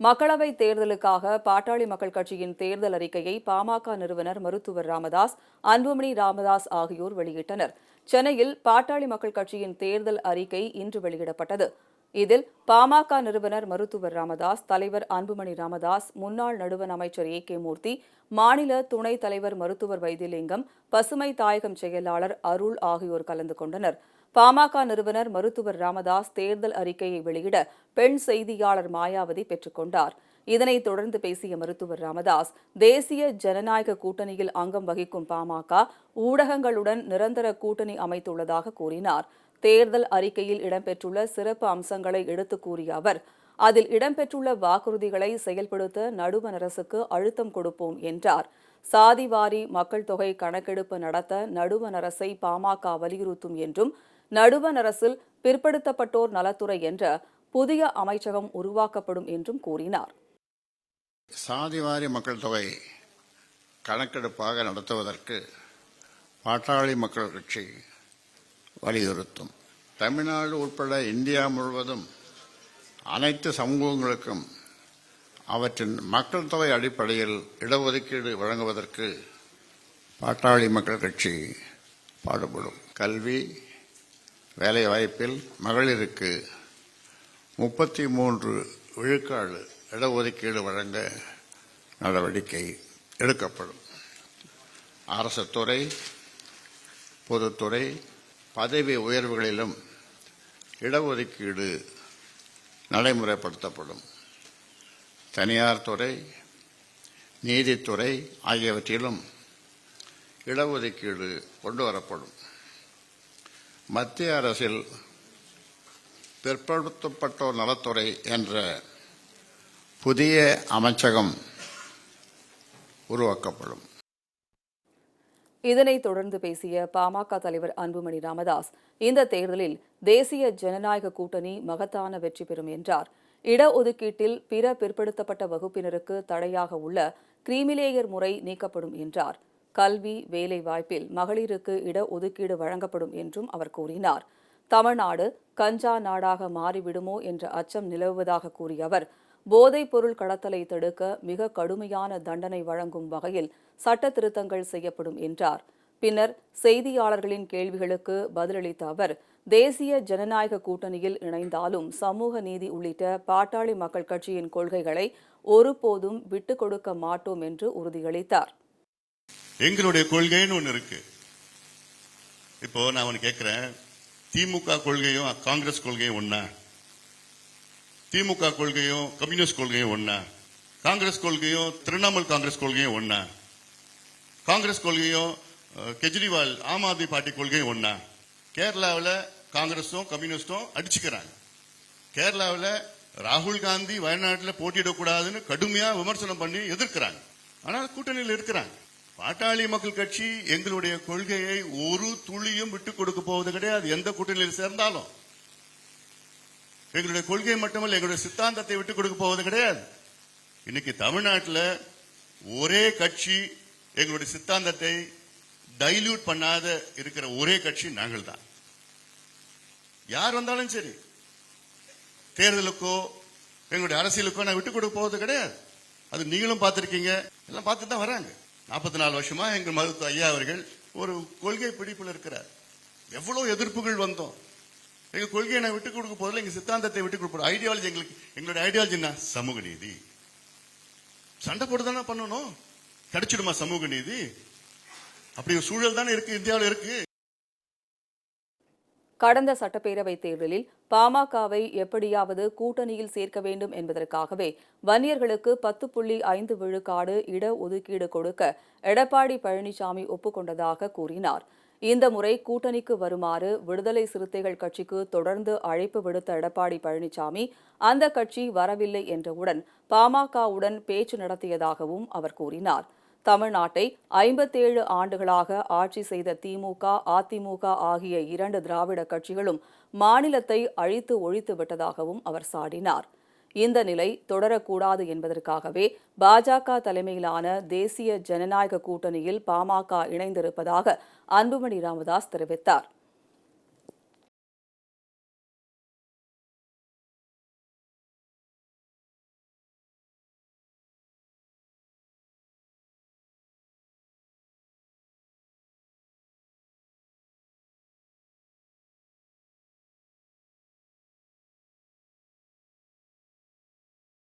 மக்களவை தேர்தலுக்காக பாட்டாளி மக்கள் கட்சியின் தேர்தல் அறிக்கையை பாமக நிறுவனர் மருத்துவர் ராமதாஸ் அன்புமணி ராமதாஸ் ஆகியோர் வெளியிட்டனர். சென்னையில் பாட்டாளி மக்கள் கட்சியின் தேர்தல் அறிக்கை இன்று வெளியிடப்பட்டது. இதில் பாமக நிறுவனர் மருத்துவர் ராமதாஸ் தலைவர் அன்புமணி ராமதாஸ் முன்னாள் நடுவன் அமைச்சர் ஏ கே மூர்த்தி மாநில துணைத் தலைவர் மருத்துவர் வைத்தியலிங்கம் பசுமை தாயகம் செயலாளர் அருள் ஆகியோர் கலந்து கொண்டனர். பாமக நிறுவனர் மருத்துவர் ராமதாஸ் தேர்தல் அறிக்கையை வெளியிட பெண் செய்தியாளர் மாயாவதி பெற்றுக்கொண்டார் இதனைத் தொடர்ந்து பேசிய மருத்துவர் ராமதாஸ் தேசிய ஜனநாயக கூட்டணியில் அங்கம் வகிக்கும் பாமக ஊடகங்களுடன் நிரந்தர கூட்டணி அமைத்துள்ளதாக கூறினார். தேர்தல் அறிக்கையில் இடம்பெற்றுள்ள சிறப்பு அம்சங்களை எடுத்துக் கூறிய அவர் அதில் இடம்பெற்றுள்ள வாக்குறுதிகளை செயல்படுத்த நடுவண் அரசுக்கு அழுத்தம் கொடுப்போம் என்றார். சாதிவாரி மக்கள் தொகை கணக்கெடுப்பு நடத்த நடுவண் அரசை பாமக வலியுறுத்தும் என்றும் நடுவண் அரசில் பிற்படுத்தப்பட்டோர் நலத்துறை என்ற புதிய அமைச்சகம் உருவாக்கப்படும் என்றும் கூறினார். சாதிவாரி மக்கள் தொகை கணக்கெடுப்பாக நடத்துவதற்கு பாட்டாளி மக்கள் கட்சி வலியுறுத்தும். தமிழ்நாடு உட்பட இந்தியா முழுவதும் அனைத்து சமூகங்களுக்கும் அவற்றின் மக்கள் தொகை அடிப்படையில் இடஒதுக்கீடு வழங்குவதற்கு பாட்டாளி மக்கள் கட்சி பாடுபடும். கல்வி வேலைவாய்ப்பில் மகளிருக்கு முப்பத்தி மூன்று விழுக்காடு இடஒதுக்கீடு வழங்க நடவடிக்கை எடுக்கப்படும். அரசு துறை பொதுத்துறை பதவி உயர்வுகளிலும் இடஒதுக்கீடு நடைமுறைப்படுத்தப்படும். தனியார் துறை நீதித்துறை ஆகியவற்றிலும் இடஒதுக்கீடு கொண்டு வரப்படும். மத்திய அரசில் பிற்படுத்தப்பட்டோர் நலத்துறை என்ற புதிய அமைச்சகம் உருவாக்கப்படும். இதனைத் தொடர்ந்து பேசிய பாமக தலைவர் அன்புமணி ராமதாஸ் இந்த தேர்தலில் தேசிய ஜனநாயக கூட்டணி மகத்தான வெற்றி பெறும் என்றார். இடஒதுக்கீட்டில் பிற பிற்படுத்தப்பட்ட வகுப்பினருக்கு தடையாக உள்ள கிரீமிலேயர் முறை நீக்கப்படும் என்றார். கல்வி வேலைவாய்ப்பில் மகளிருக்கு இடஒதுக்கீடு வழங்கப்படும் என்றும் அவர் கூறினார். தமிழ்நாடு கஞ்சா நாடாக மாறிவிடுமோ என்ற அச்சம் நிலவுவதாக கூறிய அவர் போதைப் பொருள் கடத்தலை தடுக்க மிக கடுமையான தண்டனை வழங்கும் வகையில் சட்ட திருத்தங்கள் செய்யப்படும் என்றார். பின்னர் செய்தியாளர்களின் கேள்விகளுக்கு பதிலளித்த அவர் தேசிய ஜனநாயக கூட்டணியில் இணைந்தாலும் சமூக நீதி உள்ளிட்ட பாட்டாளி மக்கள் கட்சியின் கொள்கைகளை ஒருபோதும் விட்டுக் கொடுக்க மாட்டோம் என்று உறுதியளித்தார். எங்களுடைய கொள்கைன்னு ஒண்ணு இருக்கு. இப்போ நான் ஒன்னு கேட்கிறேன் திமுக கொள்கையும் காங்கிரஸ் கொள்கையும் ஒன்னா திமுக கொள்கையும் கம்யூனிஸ்ட் கொள்கையும் ஒன்னா காங்கிரஸ் கொள்கையும் திரிணாமுல் காங்கிரஸ் கொள்கையும் ஒன்னா காங்கிரஸ் கொள்கையும் கெஜ்ரிவால் ஆம் ஆத்மி பார்ட்டி கொள்கையும் ஒன்னா கேரளாவில் காங்கிரஸும் கம்யூனிஸ்டும் அடிச்சுக்கிறாங்க. கேரளாவில் ராகுல் காந்தி வயநாட்டில் போட்டியிடக்கூடாதுன்னு கடுமையாக விமர்சனம் பண்ணி எதிர்க்கிறாங்க. ஆனால் கூட்டணியில் இருக்கிறாங்க. பாட்டாளி மக்கள் கட்சி எங்களுடைய கொள்கையை ஒரு துளியும் விட்டுக் கொடுக்க போவது கிடையாது. எந்த கூட்டணியில் சேர்ந்தாலும். எங்களுடைய கொள்கை மட்டுமல்ல எங்களுடைய சித்தாந்தத்தை விட்டுக் கொடுக்க போவது கிடையாது. இன்னைக்கு தமிழ்நாட்டில் ஒரே கட்சி எங்களுடைய சித்தாந்தத்தை டைல்யூட் பண்ணாத இருக்கிற ஒரே கட்சி நாங்கள் தான். யார் வந்தாலும் சரி தேர்தலுக்கோ எங்களுடைய அரசியலுக்கோ நான் விட்டுக் கொடுக்க போவது கிடையாது. அது நீங்களும் பார்த்துருக்கீங்க. எல்லாம் பார்த்து தான் வராங்க. நாற்பத்தி நாலு வருஷமா எங்கள் மருத்துவ ஐயா அவர்கள் ஒரு கொள்கை பிடிப்பில் இருக்கிறார். எவ்வளவு எதிர்ப்புகள் வந்தோம். எங்கள் கொள்கையை நான் விட்டுக் கொடுக்க போதில் எங்க சித்தாந்தத்தை விட்டுக் கொடுப்போம் ஐடியாலஜி எங்களுக்கு எங்களுடைய ஐடியாலஜி என்ன? சமூக நீதி. சண்டை போட்டு தானே பண்ணணும்? கிடைச்சிடுமா சமூக நீதி? அப்படி ஒரு சூழல் தானே இருக்கு இந்தியாவில் இருக்கு. கடந்த சட்டப்பேரவைத் தேர்தலில் பாமகவை எப்படியாவது கூட்டணியில் சேர்க்க வேண்டும் என்பதற்காகவே வன்னியர்களுக்கு பத்து புள்ளி ஐந்து விழுக்காடு இட ஒதுக்கீடு கொடுக்க எடப்பாடி பழனிசாமி ஒப்புக்கொண்டதாக கூறினார். இந்த முறை கூட்டணிக்கு வருமாறு விடுதலை சிறுத்தைகள் கட்சிக்கு தொடர்ந்து அழைப்பு விடுத்த எடப்பாடி பழனிசாமி அந்த கட்சி வரவில்லை என்றவுடன் பாமகவுடன் பேச்சு நடத்தியதாகவும் அவர் கூறினார். தமிழ்நாட்டை ஐம்பத்தேழு ஆண்டுகளாக ஆட்சி செய்த திமுக அதிமுக ஆகிய இரண்டு திராவிட கட்சிகளும் மாநிலத்தை அழித்து ஒழித்து விட்டதாகவும் அவர் சாடினார். இந்த நிலை தொடரக்கூடாது என்பதற்காகவே பாஜக தலைமையிலான தேசிய ஜனநாயக கூட்டணியில் பாமக இணைந்திருப்பதாக அன்புமணி ராமதாஸ் தெரிவித்தார்.